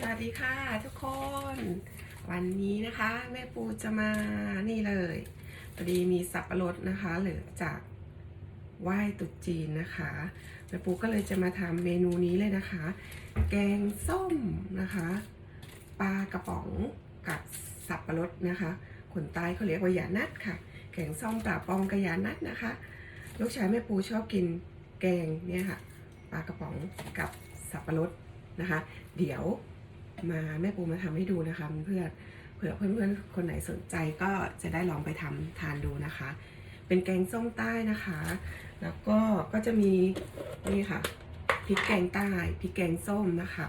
สวัสดีค่ะทุกคน วันนี้นะคะแม่ปูจะมานี่เลยพอดีมีสับปะรดนะคะเหลือจากไหว้ตรุษจีนนะคะแม่ปูก็เลยจะมาทำเมนูนี้เลยนะคะ แกงส้มนะคะปลากระป๋องกับสับปะรดนะคะคนใต้เขาเรียกว่าหยานัดค่ะ แกงส้มปลาปองกับหยานัดนะคะ ลูกชายแม่ปูชอบกินแกงเนี่ยค่ะปลากระป๋องกับสับปะรดนะคะ เดี๋ยว มาแม่ปูมาทำให้ดูนะคะเพื่อนเผื่อเพื่อนๆคนไหนสนใจก็จะได้ลองไปทำทานดูนะคะ เป็นแกงส้มใต้นะคะ แล้วก็ก็จะมีนี่ค่ะพริกแกงใต้พริกแกงส้มนะคะ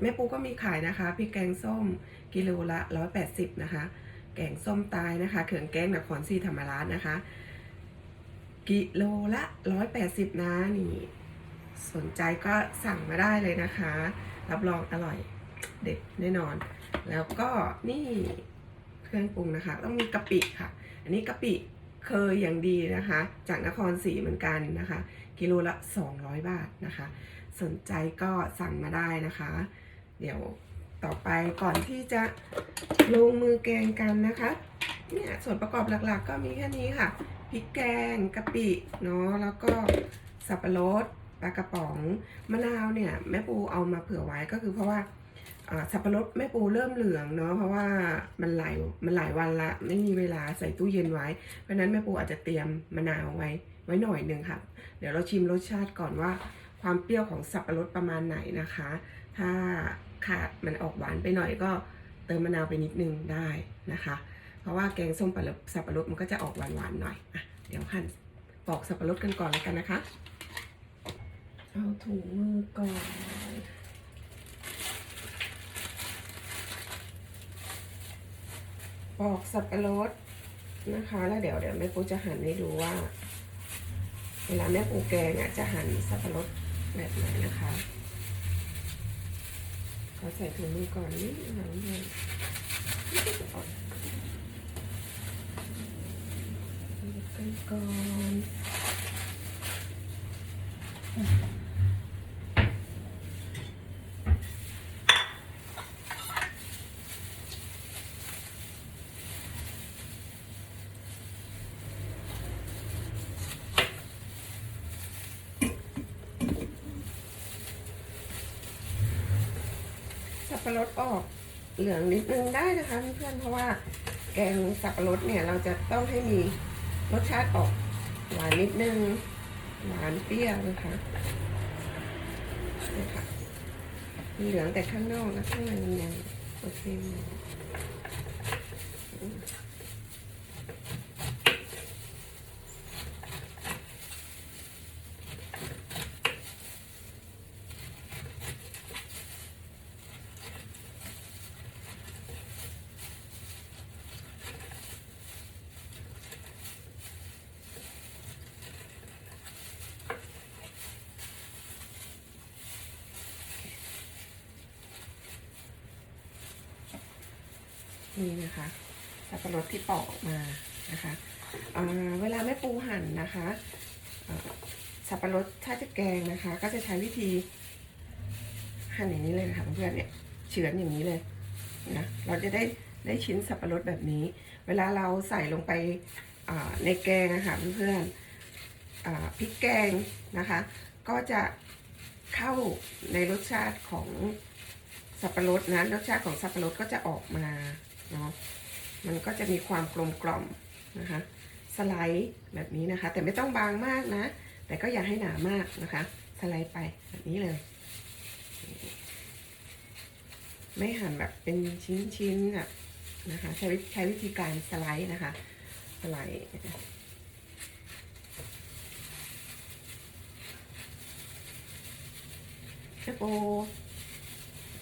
แม่ปูก็มีขายนะคะพริกแกงส้มกิโลละ 180 นะคะ แกงส้มตายนะคะเขืองแกงนครศรีธรรมราชนะคะ กิโลละ 180 นะนี่สนใจก็สั่งมาได้เลยนะคะ รับรองอร่อย เด็ดแน่นอน แล้วก็นี่เครื่องปรุงนะคะต้องมีกะปิค่ะ อันนี้กะปิเคยอย่างดีนะคะ จากนครศรีเหมือนกันนะคะ กิโลละ 200 บาทนะคะ สนใจก็สั่งมาได้นะคะ เดี๋ยวต่อไปก่อนที่จะลงมือแกงกันนะคะเนี่ยส่วนประกอบหลักๆ ก็มีแค่นี้ค่ะพริกแกงกะปิเนาะแล้วก็สับปะรดปลากระป๋องมะนาวเนี่ยแม่ปูเอามาเผื่อไว้ก็คือเพราะว่าอ่า สับปะรดแม่ปูเริ่มเหลืองเนาะเพราะว่ามันหลายมันหลายวันละ ไม่มีเวลาใส่ตู้เย็นไว้ เพราะนั้นแม่ปูอาจจะเตรียมมะนาวไว้ ไว้หน่อยหนึ่งค่ะ เดี๋ยวเราชิมรสชาติก่อนว่า ความเปรี้ยวของสับปะรดประมาณไหนนะคะ ถ้าขาดมันออกหวานไปหน่อยก็เติมมะนาวไปนิดนึงได้นะคะ เพราะว่าแกงส้มปลาสับปะรดมันก็จะออกหวานๆหน่อยอะเดี๋ยวหั่นปอกสับปะรดกันก่อนแล้วกันนะคะ เอาถุงมือก่อน ปอกสับปะรดนะคะ แล้วเดี๋ยวเดี๋ยวแม่ปูจะหั่นให้ดูว่า เวลาแม่ปูแกงอะจะหั่นสับปะรดแบบไหนนะคะขอใส่ถุงมือก่อนนิดหน่อยเพื่อนก่อนสั บปะรดออกเหลืองนิดนึงได้นะคะเพื่อนๆเพราะว่าแกงสับปะรดเนี่ยเราจะต้องให้มีรสชาติออกหวานนิดนึงหวานเปรี้ยวนะคะนี่ค่ะมีเหลืองแต่ข้างนอกนะข้างในมันยังโอเคอยู่นี่นะคะสับปะรดที่ปอกออกมานะคะ เวลาแม่ปูหั่นนะคะสับปะรดถ้าจะแกงนะคะ ก็จะใช้วิธีหั่นอย่างนี้เลยนะคะเพื่อนเนี่ยเฉือนอย่างนี้เลยนะเราจะได้ได้ชิ้นสับปะรดแบบนี้ เวลาเราใส่ลงไปในแกงนะคะเพื่อนๆอ่าพริกแกงนะคะ ก็จะเข้าในรสชาติของสับปะรดนะรสชาติของสับปะรดก็จะออกมาเนาะมันก็จะมีความกลมกล่อมนะคะ สไลด์แบบนี้นะคะ แต่ไม่ต้องบางมากนะ แต่ก็อย่าให้หนามากนะคะ สไลด์ไปแบบนี้เลย ไม่หั่นแบบเป็นชิ้นๆแบบนะคะใช้วิใช้วิธีการสไลด์นะคะ สไลด์แม่โป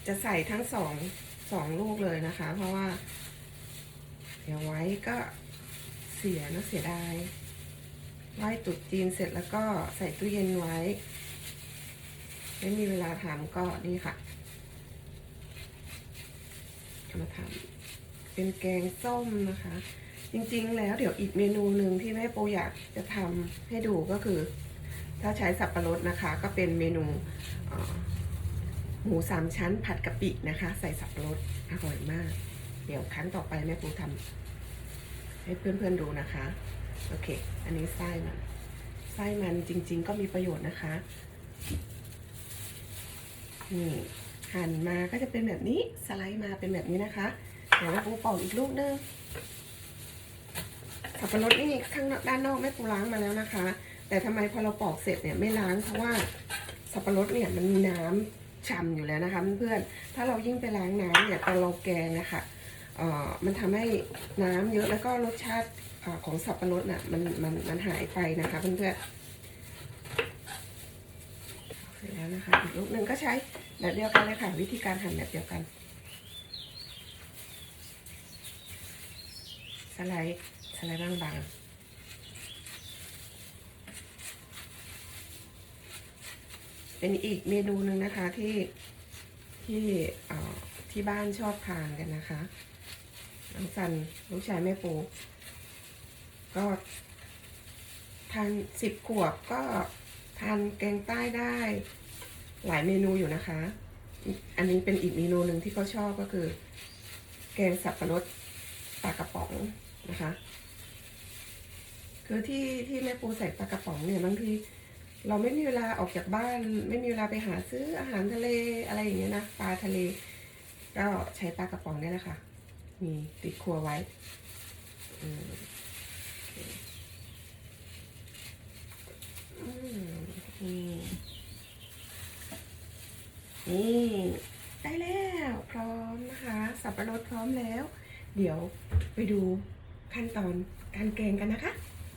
จะใส่ทั้งสองสองลูกเลยนะคะ เพราะว่า เดี๋ยวไว้ก็ เสียนะเสียดายไหว้ตุดจีนเสร็จแล้วก็ใส่ตู้เย็นไว้ ไม่มีเวลาทำก็นี่ค่ะมาทำเป็นแกงส้มนะคะ จริงๆแล้วเดี๋ยวอีกเมนูหนึ่งที่แม่โปอยากจะทำให้ดูก็คือ ถ้าใช้สับปะรดนะคะ ก็เป็นเมนูหมูสามชั้นผัดกะปินะคะ ใส่สับปะรดอร่อยมาก เดี๋ยวครั้งต่อไปแม่ปูทำ ให้เพื่อนๆดูนะคะ โอเค อันนี้ไส้มัน ไส้มันจริง ๆ ก็มีประโยชน์นะคะ นี่หั่นมาก็จะเป็นแบบนี้ สไลด์มาเป็นแบบนี้นะคะ เดี๋ยวแม่ปูปอกอีกลูกนึงสับปะรดนี่ข้างด้านนอกแม่ปูล้างมาแล้วนะคะ แต่ทำไมพอเราปอกเสร็จเนี่ยไม่ล้างเพราะว่าสับปะรดเนี่ยมันมีน้ำฉ่ำอยู่แล้วนะคะเพื่อนๆถ้าเรายิ่งไปล้างน้ำเนี่ยตอนเราแกงนะคะ มันทำให้น้ำเยอะแล้วก็รสชาติอของสับปะรดน่ะมันมันมันหายไปนะคะเพื่อนๆเสร็จแล้วนะคะอีกลูกหนึ่งก็ใช้แบบเดียวกันเลยค่ะ วิธีการหั่นแบบเดียวกันสไลด์สไลด์บางๆเป็นอีกเมนูหนึ่งนะคะที่ที่อ่อ ที่บ้านชอบทานกันนะคะน้องสันลูกชายแม่ปูก็ทานสิบขวบก็ทานแกงใต้ได้ หลายเมนูอยู่นะคะ อันนี้เป็นอีกเมนูหนึ่งที่เขาชอบก็คือ แกงสับปะรดปลากระป๋องนะคะ คือที่ที่แม่ปูใส่ปลากระป๋องเนี่ยบางทีเราไม่มีเวลาออกจากบ้าน ไม่มีเวลาไปหาซื้ออาหารทะเลอะไรอย่างเงี้ยนะปลาทะเล ก็ใช้ปลากระป๋องเนี่ยแหละค่ะ มีติดครัวไว้อือเคอืมนี่นี่ได้แล้วพร้อมนะคะ สับปะรดพร้อมแล้ว เดี๋ยวไปดูขั้นตอนการแกงกันนะคะ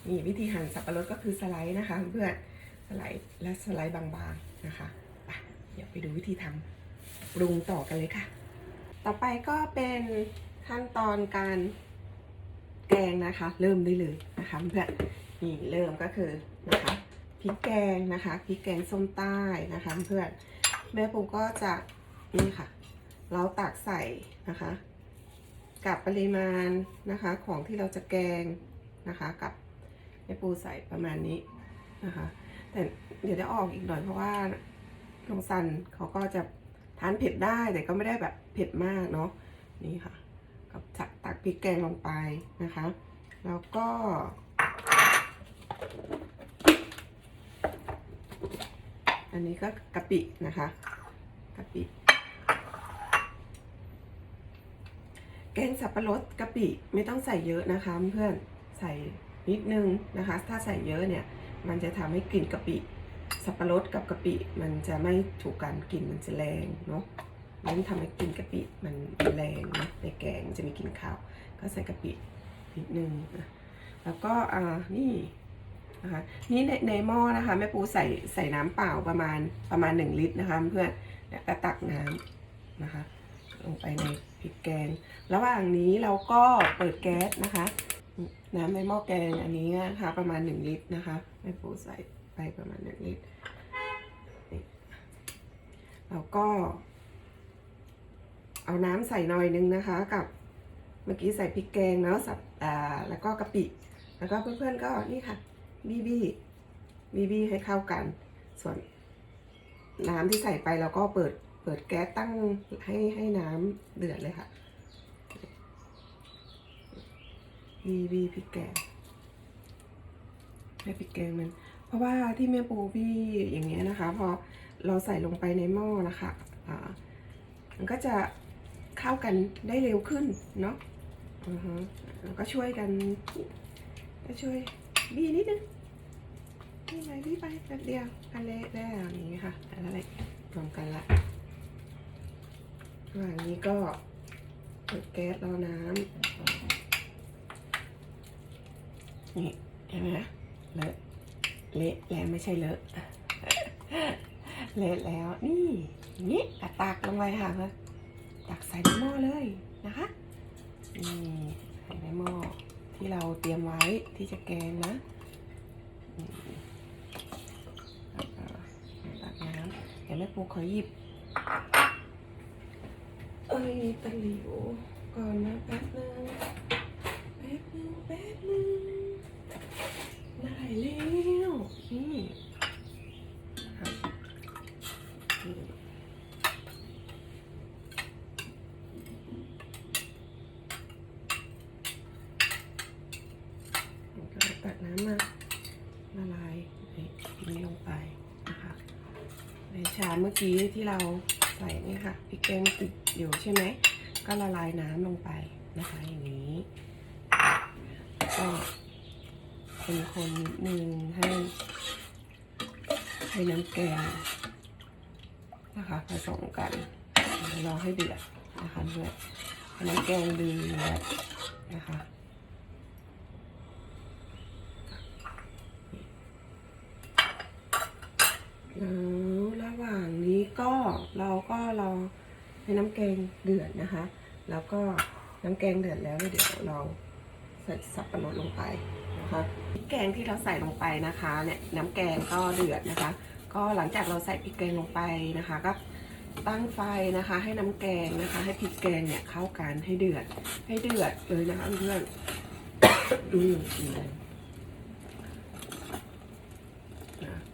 นี่วิธีหั่นสับปะรดก็คือสไลด์นะคะ เพื่อนสไลด์และสไลด์บางๆนะคะไปเดี๋ยวไปดูวิธีทำปรุงต่อกันเลยค่ะ ต่อไปก็เป็นขั้นตอนการแกงนะคะ เริ่มได้เลยนะคะเพื่อนนี่เริ่มก็คือนะคะพริกแกงนะคะพริกแกงส้มใต้นะคะเพื่อนแม่ปูก็จะนี่ค่ะ เราตักใส่นะคะ กับปริมาณนะคะของที่เราจะแกงนะคะกับแม่ปูใส่ประมาณนี้นะคะ แต่เดี๋ยวจะออกอีกหน่อยเพราะว่าลงซันเขาก็จะานเผ็ดได้แต่ก็ไม่ได้แบบเผ็ดมากเนาะนี่ค่ะกับจัดตักพริกแกงลงไปนะคะ แล้วก็ อันนี้ก็กะปินะคะกะปิแกงสับปะรดกะปิไม่ต้องใส่เยอะนะคะเพื่อนใส่นิดนึงนะคะ ถ้าใส่เยอะเนี่ย มันจะทำให้กลิ่นกะปิ สับปะรดกับกะปิมันจะไม่ถูกกันกลิ่นมันจะแรงเนาะมันทำให้กลิ่นกะปิมันแรงนะในแกงจะมีกลิ่นข้าวก็ใส่กะปินิดนึงนะแล้วก็อ่านี่นะคะนี่ในในหม้อนะคะแม่ปูใส่ใส่น้ำเปล่าประมาณประมาณหนึ่งลิตรนะคะเพื่อนแล้วก็ตักน้ำนะคะลงไปในพริกแกง ระหว่างนี้เราก็เปิดแก๊สนะคะ น้ำในหม้อแกงอันนี้นะคะประมาณหนึ่งลิตรนะคะแม่ปูใส่ไปประมาณหนึ่งลิตร แล้วก็ เอาน้ำใส่หน่อยนึงนะคะ กับเมื่อกี้ใส่พริกแกงเนาะสับอ่าแล้วก็กะปิ แล้วก็เพื่อนๆก็นี่ค่ะบีบีบีบีให้เข้ากัน ส่วนน้ำที่ใส่ไปเราก็เปิดเปิดแก๊สตั้งให้ให้น้ำเดือดเลยค่ะบีบีพริกแกงให้พริกแกงมัน เพราะว่าที่แม่ปูบี้อย่างเงี้ยนะคะ พอ เราใส่ลงไปในหม้อนะคะอ่ามันก็จะเข้ากันได้เร็วขึ้นเนาะอือฮะแล้วก็ช่วยกันก็ช่วยบีนิดนึงนี่ไปบีไปแป๊บเดียวกันเละแล้วอย่างนี้ค่ะอะไรรวมกันละระหว่างนี้ก็เปิดแก๊สรอน้ำนี่เห็นไหมเลอะเละแล้วไม่ใช่เลอะ เละแล้วนี่นี้อะตักลงไปค่ะเพื่อตักใส่ในหม้อเลยนะคะนี่ใส่ในหม้อที่เราเตรียมไว้ที่จะแกงนะตักน้ำเดี๋ยวแม่ปูขอหยิบ เอ้ยตะหลิวก่อนนะแป๊บนึงแป๊บนึงแป๊บนึงได้แล้วนี่ ในชามเมื่ อกี้ที่เราใส่นี่ค่ะพริกแกงติดอยู่ใช่ไหมก็ละลายน้ำลงไปนะคะอย่างนี้ก็คนคนนิดนึงให้ให้น้ำแกงนะคะผสมกันรอให้เดือดนะคะเดือดน้ำแกงเดือดนะคะ แล้ว ระหว่างนี้ก็เราก็รอให้น้ำแกงเดือดนะคะ แล้วก็น้ำแกงเดือดแล้วเดี๋ยวเราใส่สับปะรดลงไปนะคะพริกแกงที่เราใส่ลงไปนะคะเนี่ยน้ำแกงก็เดือดนะคะ ก็หลังจากเราใส่พริกแกงลงไปนะคะก็ตั้งไฟนะคะ ให้น้ำแกงนะคะ ให้พริกแกงเนี่ยเข้ากันให้เดือดให้เดือดเลยนะคะเพื่อนอืม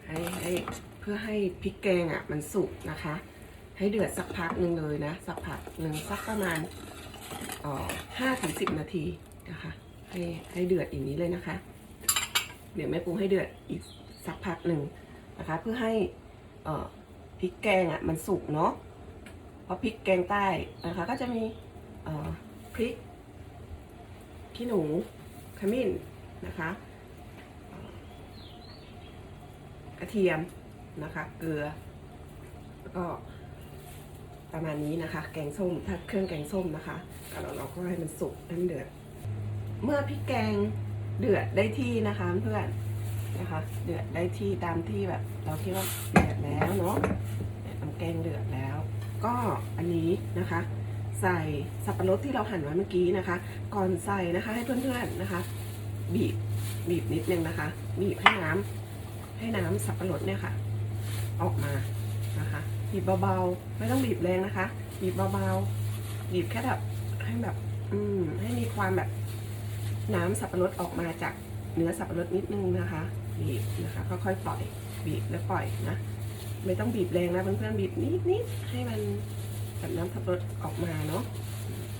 ให้ให้ พื่อให้พริกแกงอะมันสุกนะคะ ให้เดือดสักพักหนึ่งเลยนะสักพักหนึ่งสักประมาณห้าถึงสิบนาทีนะคะให้ให้เดือดอย่างนี้เลยนะคะ เดี๋ยวแม่ปรุงให้เดือดอีกสักพักหนึ่งนะคะ เพื่อให้พริกแกงอะมันสุกเนาะเพราะพริกแกงใต้นะคะ ก็จะมีพริกขี้หนูขมิ้นนะคะกระเทียม นะคะ เกลือ แล้วก็ประมาณนี้นะคะ แกงส้ม ถ้าเครื่องแกงส้มนะคะแล้วเราก็ให้มันสุกให้มันเดือด เมื่อพริกแกงเดือดได้ที่นะคะเพื่อนนะคะ เดือดได้ที่ตามที่แบบ เราคิดว่าเดือดแล้วเนาะน้ำแกงเดือดแล้ว ก็อันนี้นะคะ ใส่สับปะรดที่เราหั่นไว้เมื่อกี้นะคะ ก่อนใส่นะคะให้เพื่อนๆนะคะ บีบบีบนิดนึงนะคะ บีบให้น้ำให้น้ำสับปะรดเนี่ยค่ะ ออกมานะคะบีบเบาๆ ไม่ต้องบีบแรงนะคะบีบเบาๆบีบแค่แบบให้แบบ อืมให้มีความแบบ น้ำสับปะรดออกมาจากเนื้อสับปะรดนิดนึงนะคะบีบนะคะค่อยๆปล่อยบีบแล้วปล่อยนะไม่ต้องบีบแรงนะเพื่อนๆบีบนิดๆให้มันแบบน้ำสับปะรดออกมาเนาะ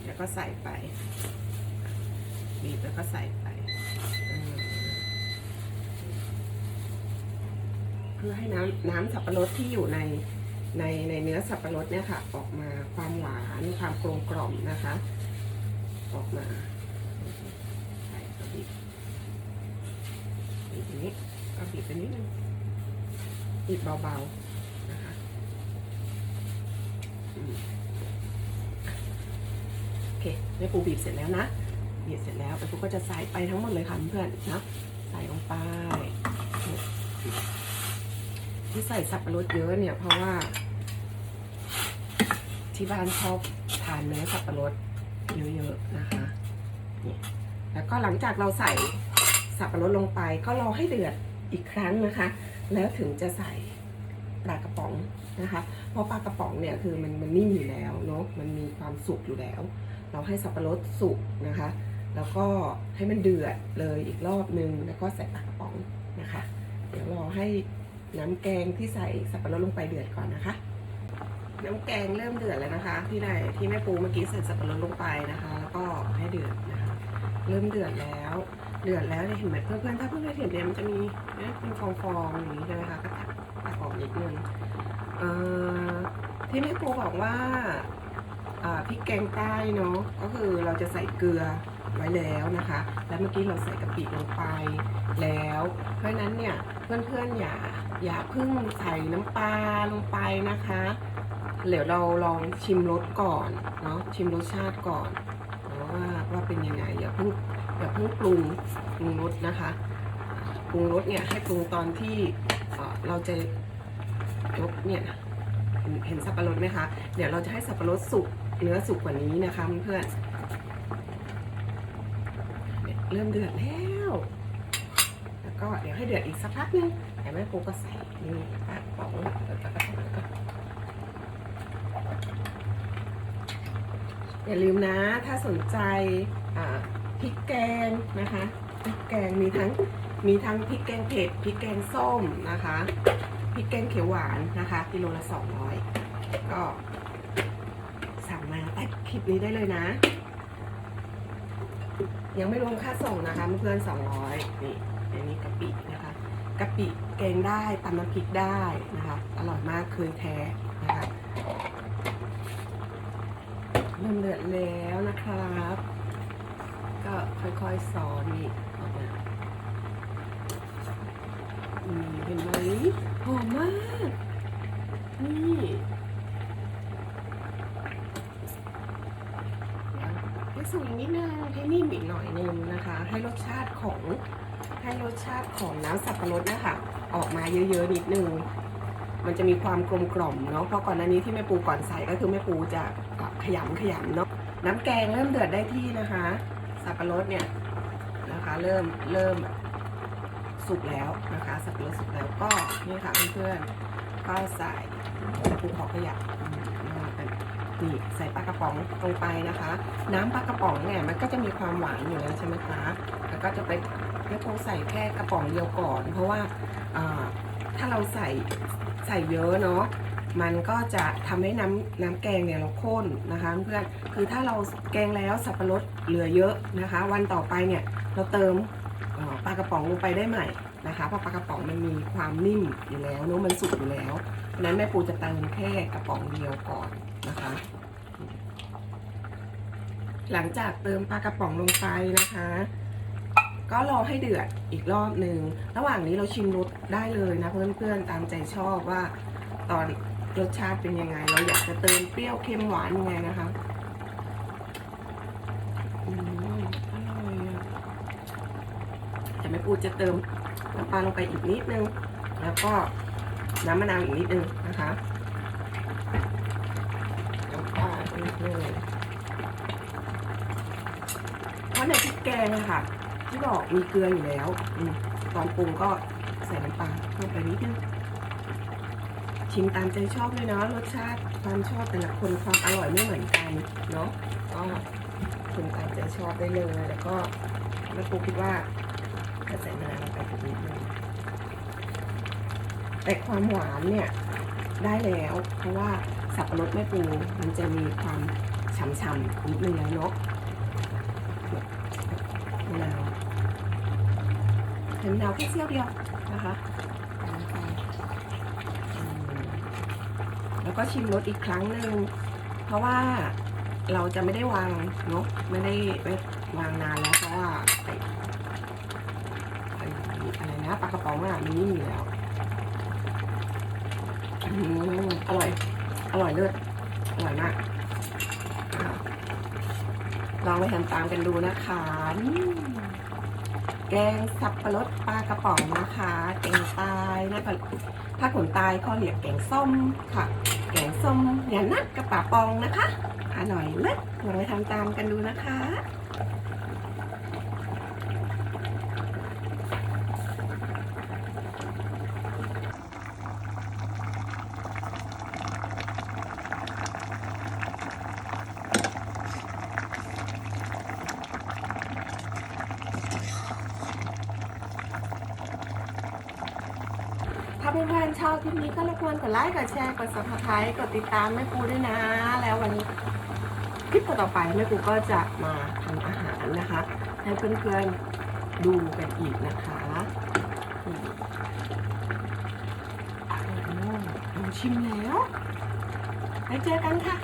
แล้วก็ใส่ไปบีบแล้วก็ใส่ไปอืม เพื่อให้น้ำน้ำสับปะรดที่อยู่ในในในเนื้อสับปะรดเนี่ยค่ะออกมาความหวานความกลมกล่อมนะคะ ออกมาใส่ก็บีบบีบอย่างนี้ก็บีบไปนิดนึงบีบเบาๆนะคะโอเคแม่ปูบีบเสร็จแล้วนะบีบเสร็จแล้วแม่ปูก็จะใส่ไปทั้งหมดเลยค่ะเพื่อนนะใส่ลงไป ที่ใส่สับปะรดเยอะเนี่ย เพราะว่า ที่บ้านชอบทานเนื้อสับปะรดเยอะๆนะคะ แล้วก็หลังจากเราใส่สับปะรดลงไป ก็รอให้เดือดอีกครั้งนะคะ แล้วถึงจะใส่ปลากระป๋องนะคะ เพราะปลากระป๋องเนี่ยคือมันมันนิ่มอยู่แล้วเนาะ มันมีความสุกอยู่แล้ว เราให้สับปะรดสุกนะคะ แล้วก็ให้มันเดือดเลยอีกรอบนึง แล้วก็ใส่ปลากระป๋องนะคะ เดี๋ยวรอให้ น้ำแกงที่ใส่สับปะรดลงไปเดือดก่อนนะคะ น้ำแกงเริ่มเดือดแล้วนะคะ ที่ไหนที่แม่ปูเมื่อกี้ใส่สับปะรดลงไปนะคะแล้วก็ให้เดือดนะคะ เริ่มเดือดแล้ว เดือดแล้วเนี่ยเห็นไหมเพื่อนๆถ้าเพื่อนๆเห็นเนี่ยมันจะมีเนี่ยเป็นฟองๆอย่างนี้ใช่ไหมคะก็ตักตักออกนิดนึงเอ่อที่แม่ปูบอกว่าอ่าพริกแกงใต้เนาะก็คือเราจะใส่เกลือ ไว้แล้วนะคะ แล้วเมื่อกี้เราใส่กะปิลงไปแล้ว เพราะนั้นเนี่ยเพื่อนๆอย่าอย่าเพิ่งใส่น้ำปลาลงไปนะคะเดี๋ยวเราลองชิมรสก่อนเนาะชิมรสชาติก่อนเนาะว่าว่าเป็นยังไงอย่าเพิ่งอย่าเพิ่งปรุงปรุงรสนะคะปรุงรสเนี่ยให้ปรุงตอนที่เราจะยกเนี่ยเห็นสับปะรดไหมคะ เดี๋ยวเราจะให้สับปะรดสุกเนื้อสุกกว่านี้นะคะเพื่อน เริ่มเดือดแล้ว แล้วก็เดี๋ยวให้เดือดอีกสักพักนึงแต่แม่ปูก็ใส่นี่ปากป๋องแล้วก็กระป๋องแล้วก็อย่าลืมนะ ถ้าสนใจพริกแกงนะคะพริกแกงมีทั้งมีทั้งพริกแกงเผ็ดพริกแกงส้มนะคะพริกแกงเขียวหวานนะคะกิโลละสองร้อยก็สั่งมาแต่คลิปนี้ได้เลยนะ ยังไม่รวมค่าส่งนะคะเพื่อนสองร้อยนี่อันนี้กะปินะคะกะปิแกงได้ตำน้ำพริกได้นะคะ อร่อยมากเคยแท้นะคะเริ่มเดือดแล้วนะครับ ก็ค่อยๆสอนนี่ออกมาเห็นไหมหอมมาก นี่ให้ สูงอีกนิดนึงให้นิ่มอีกหน่อยนึงนะคะ ให้รสชาติของให้รสชาติของน้ำสับปะรดนะคะออกมาเยอะๆนิดนึงมันจะมีความกลมกล่อมเนาะเพราะก่อนหน้านี้ที่แม่ปูก่อนใส่ก็คือแม่ปูจะขยำขยำเนาะน้ำแกงเริ่มเดือดได้ที่นะคะ สับปะรดเนี่ยนะคะ เริ่มเริ่มสุกแล้วนะคะ สับปะรดสุกแล้วก็นี่ค่ะเพื่อนๆก็ใส่ปูขอขยับมาเป็ นี่ใส่ปลากระป๋องลงไปนะคะ น้ำปลากระป๋องเนี่ยมันก็จะมีความหวานอยู่แล้วใช่ไหมคะแล้วก็จะไปแม่ปูใส่แค่กระป๋องเดียวก่อน เพราะว่าถ้าเราใส่ใส่เยอะเนาะมันก็จะทำให้น้ำน้ำแกงเนี่ยเราข้นนะคะเพื่อนคือถ้าเราแกงแล้วสับปะรดเหลือเยอะนะคะ วันต่อไปเนี่ยเราเติมปลากระป๋องลงไปได้ใหม่ นะคะเพราะปลากระป๋องมันมีความนิ่มอยู่แล้วเนอะมันสุกอยู่แล้วเพราะนั้นแม่ปูจะเติมแค่กระป๋องเดียวก่อนนะคะ หลังจากเติมปลากระป๋องลงไปนะคะ ก็รอให้เดือดอีกรอบหนึ่งระหว่างนี้เราชิมรสได้เลยนะเพื่อนๆตามใจชอบว่าตอนรสชาติเป็นยังไง เราอยากจะเติมเปรี้ยวเค็มหวานยังไงนะคะอืมอร่อยอะแต่แม่ปูจะเติม น้ำปลาลงไปอีกนิดนึง แล้วก็น้ำมะนาวอีกนิดนึงนะคะน้ำปลาอีกนิดนึงเพราะในพริกแกงอะค่ะที่บอกมีเกลืออยู่แล้วอตอนปรุงก็ใส่น้ำปลาเพิ่มไปนิดนึงชิมตามใจชอบเลยเนาะรสชาติความชอบแต่ละคนความอร่อยไม่เหมือนกันเนาะก็ชิมตามใจชอบได้เลย แล้วก็แม่ปูคิดว่าจะใส่มะนาวลงไปอีกนิดนึง แต่ความหวานเนี่ยได้แล้ว เพราะว่าสับปะรดแม่ปูมันจะมีความฉ่ำๆนิดนึงแล้วเนาะมะนาวมะนาวแค่เสี้ยวเดียวนะคะแล้วก็ชิมรสอีกครั้งหนึ่งเพราะว่าเราจะไม่ได้วางเนาะไม่ได้ไว้วางนานแล้วเพราะว่าอะไรนะปลากระป๋องอะมันนิ่มอยู่แล้ว อืมอร่อย อร่อยเลิศอร่อยมากอะลองไปทำตามกันดูนะคะ แกงสับปะรดปลากระป๋องนะคะ แกงตายนะคะถ้าขนตายก็เรียกแกงส้มค่ะ แกงส้มอย่านัดกระป๋าปองนะคะ อร่อยเลิศลองไปทำตามกันดูนะคะ ถ้าเพื่อนๆชอบคลิปนี้ก็รบก วนกดไลค์ กดแชร์ กด subscribe กดติดตามแม่ปูด้วยนะ แล้ววันนี้คลิปต่อไปแม่ปูก็จะมาทำอาหารนะคะ ให้เพื่อนๆดูกันอีกนะคะอืมโอ้ชิมแล้ว ไปเจอกันค่ะ